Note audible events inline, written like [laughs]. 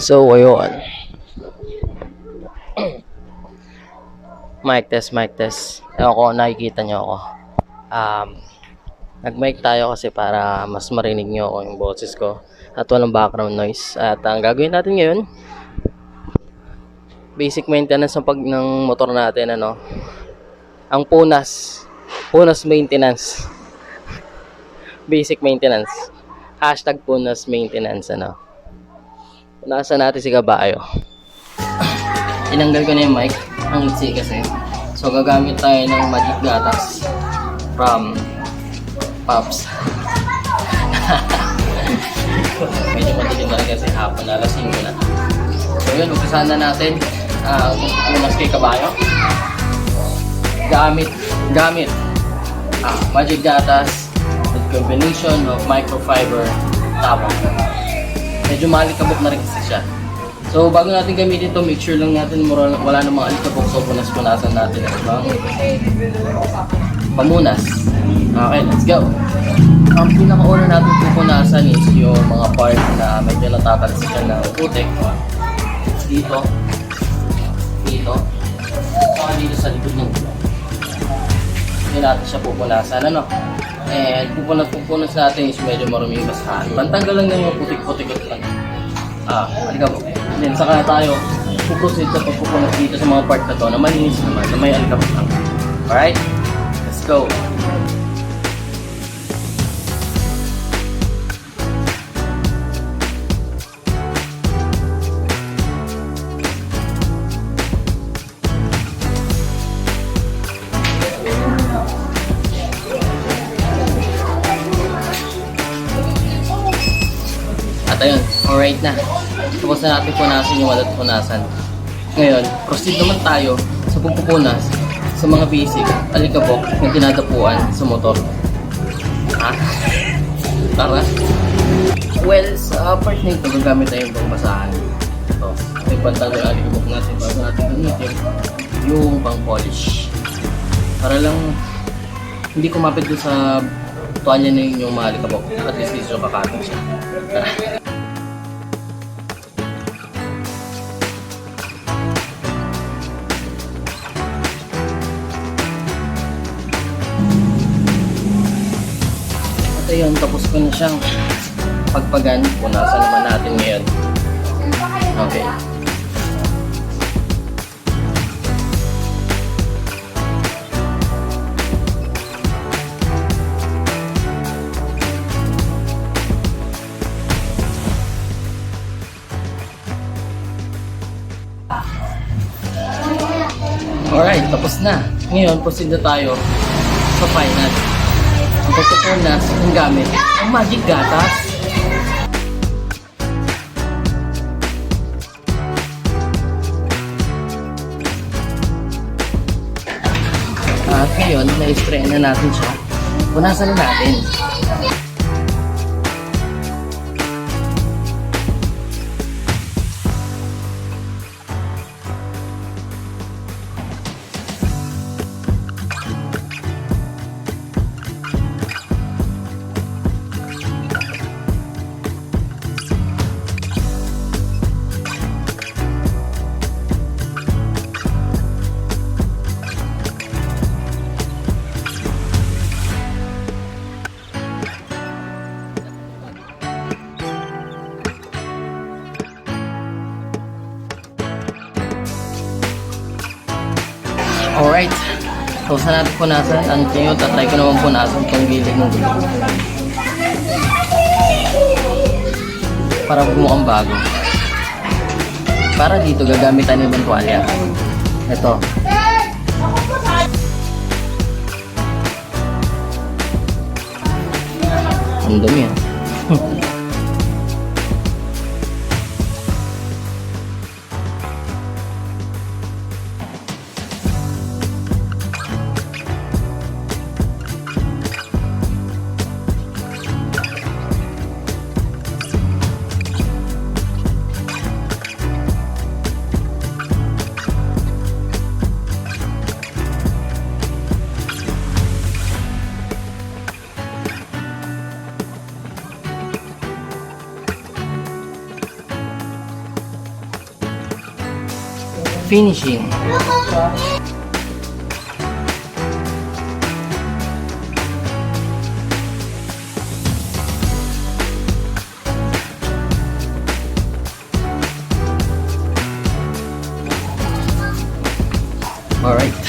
So, ayun. [clears throat] mic test, mic test. Ewan ko, nakikita nyo ako. Um, nag-mic tayo kasi para mas marinig nyo ako yung boses ko at walang background noise. At ang gagawin natin ngayon, basic maintenance ng pag ng motor natin, ano, ang punas. Punas maintenance. [laughs] basic maintenance. Hashtag punas maintenance, ano. Nasa natin si Kabayo. Tinanggal ko na yung mic. Ang itsi kasi. So, gagamit tayo ng magic gatas from Pops. [laughs] Medyo madilim na rin kasi hapon na alas 5 na. So, yun, umpisahan na natin. Ah, uh, umas kay Kabayo. Gamit, gamit. Ah, magic gatas with combination of microfiber towel. Medyo malikabok na rin kasi siya. So, bago natin gamitin ito, make sure lang natin mura, wala namang alikabok so punas-punasan natin ang ibang pamunas. Okay, let's go. Ang pinaka-una natin pupunasan is yung mga part na medyo natatalsikan ng putik. Dito. Dito. Saka dito sa likod ng gulong. Hindi natin siya pupunasan. Ano? And pupunas pupunas natin is medyo marumi yung basahan. Pantanggal lang ng mga putik-putik at. Ah, alikabok. And then saka tayo puproceed sa pagpupunas dito sa mga part na to na malinis naman, na may alikabok lang. Alright? Let's go. At ayun, alright na. Tapos na natin punasan yung walat punasan. Ngayon, proceed naman tayo sa pagpupunas sa mga basic alikabok na tinatapuan sa motor. Ha? [laughs] Tara. Well, sa part na ito, gagamit tayo yung pangbasahan. Ito. Yung pantalo alikabok natin bago natin gamitin yung pang polish. Para lang hindi kumapit doon sa tuwalya na yun yung mga alikabok. At least dito kakatong siya. Tara. Ayun, tapos ko na siyang pagpagan. Punasan naman natin ngayon. Okay. Alright, tapos na. Ngayon, proceed na tayo sa final. Ang pagpupunas ng gamit ang magic gatas. At ngayon, na-spray na natin siya. Punasan na natin. Alright. So, saan natin punasan? Ang ngayon, tatry ko naman punasan itong gilid ng gulong. Para bumukhang bago. Para dito, gagamit tayo ng tuwalya. Ito. Ang dumi ah. Finishing. Alright.